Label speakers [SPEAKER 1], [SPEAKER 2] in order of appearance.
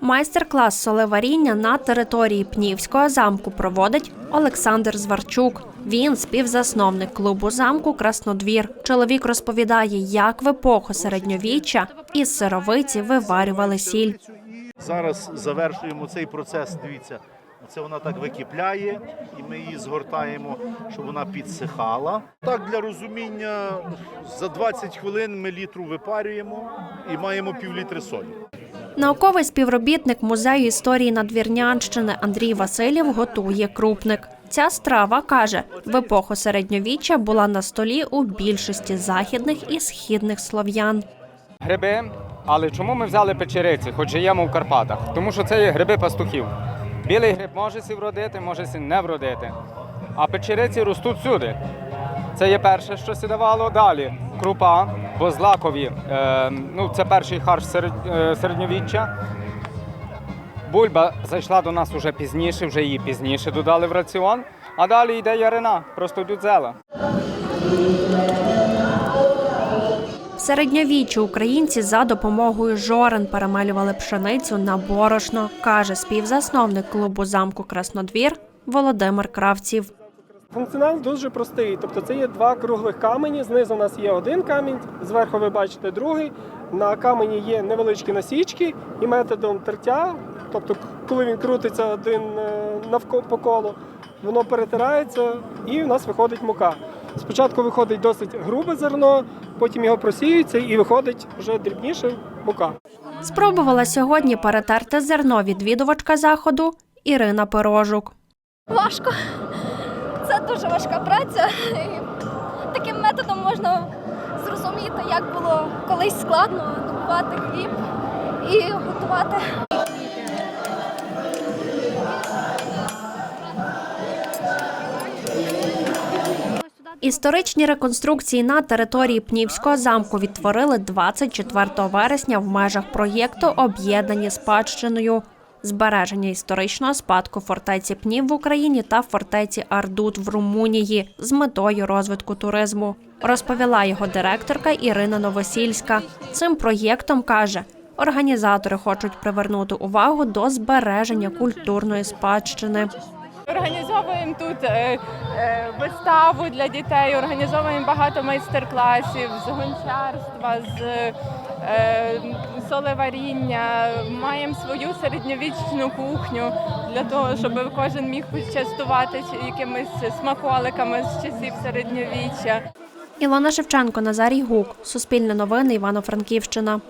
[SPEAKER 1] Майстер-клас солеваріння на території Пнівського замку проводить Олександр Зварчук. Він співзасновник клубу замку Краснодвір. Чоловік розповідає, як в епоху середньовіччя із сировиці виварювали сіль.
[SPEAKER 2] Зараз завершуємо цей процес. Дивіться, це вона так википляє, і ми її згортаємо, щоб вона підсихала. Так для розуміння, за 20 хвилин ми літру випарюємо і маємо півлітри солі.
[SPEAKER 1] Науковий співробітник музею історії Надвірнянщини Андрій Васильєв готує крупник. Ця страва каже, в епоху середньовіччя була на столі у більшості західних і східних слов'ян.
[SPEAKER 3] Гриби, але чому ми взяли печериці, хоч живемо в Карпатах? Тому що це є гриби пастухів. Білий гриб може сі вродити, може сі не вродити. А печериці ростуть всюди. Це є перше, що сі давало. Далі крупа, бо злакові, е, ну це перший харч серед, е, середньовіччя. Бульба зайшла до нас уже пізніше, вже її пізніше додали в раціон. А далі йде ярина, просто дюдзела.
[SPEAKER 1] Середньовіччі українці за допомогою жорен перемелювали пшеницю на борошно, каже співзасновник клубу замку Краснодвір Володимир Кравців.
[SPEAKER 4] Функціонал дуже простий. Тобто це є два круглих камені. Знизу у нас є один камінь, зверху ви бачите другий. На камені є невеличкі насічки, і методом тертя, тобто коли він крутиться один е, навко по колу, воно перетирається і в нас виходить мука. Спочатку виходить досить грубе зерно, потім його просіюється і виходить вже дрібніше мука.
[SPEAKER 1] Спробувала сьогодні перетерти зерно відвідувачка заходу Ірина Пирожук.
[SPEAKER 5] Важко. Це дуже важка праця. І таким методом можна зрозуміти, як було колись складно добувати хліб і готувати.
[SPEAKER 1] Історичні реконструкції на території Пнівського замку відтворили 24 вересня в межах проєкту Об'єднані спадщиною. Збереження історичного спадку фортеці Пнів в Україні та фортеці Ардут в Румунії з метою розвитку туризму, розповіла його директорка Ірина Новосільська. Цим проєктом каже, організатори хочуть привернути увагу до збереження культурної спадщини.
[SPEAKER 6] Організовуємо тут е, е, виставу для дітей, організовуємо багато майстер-класів з гончарства, з е, солеваріння. Маємо свою середньовічну кухню для того, щоб кожен міг частуватися якимись смаколиками з часів середньовіччя.
[SPEAKER 1] Ілона Шевченко, Назарій Гук, Суспільне новини, Івано-Франківщина.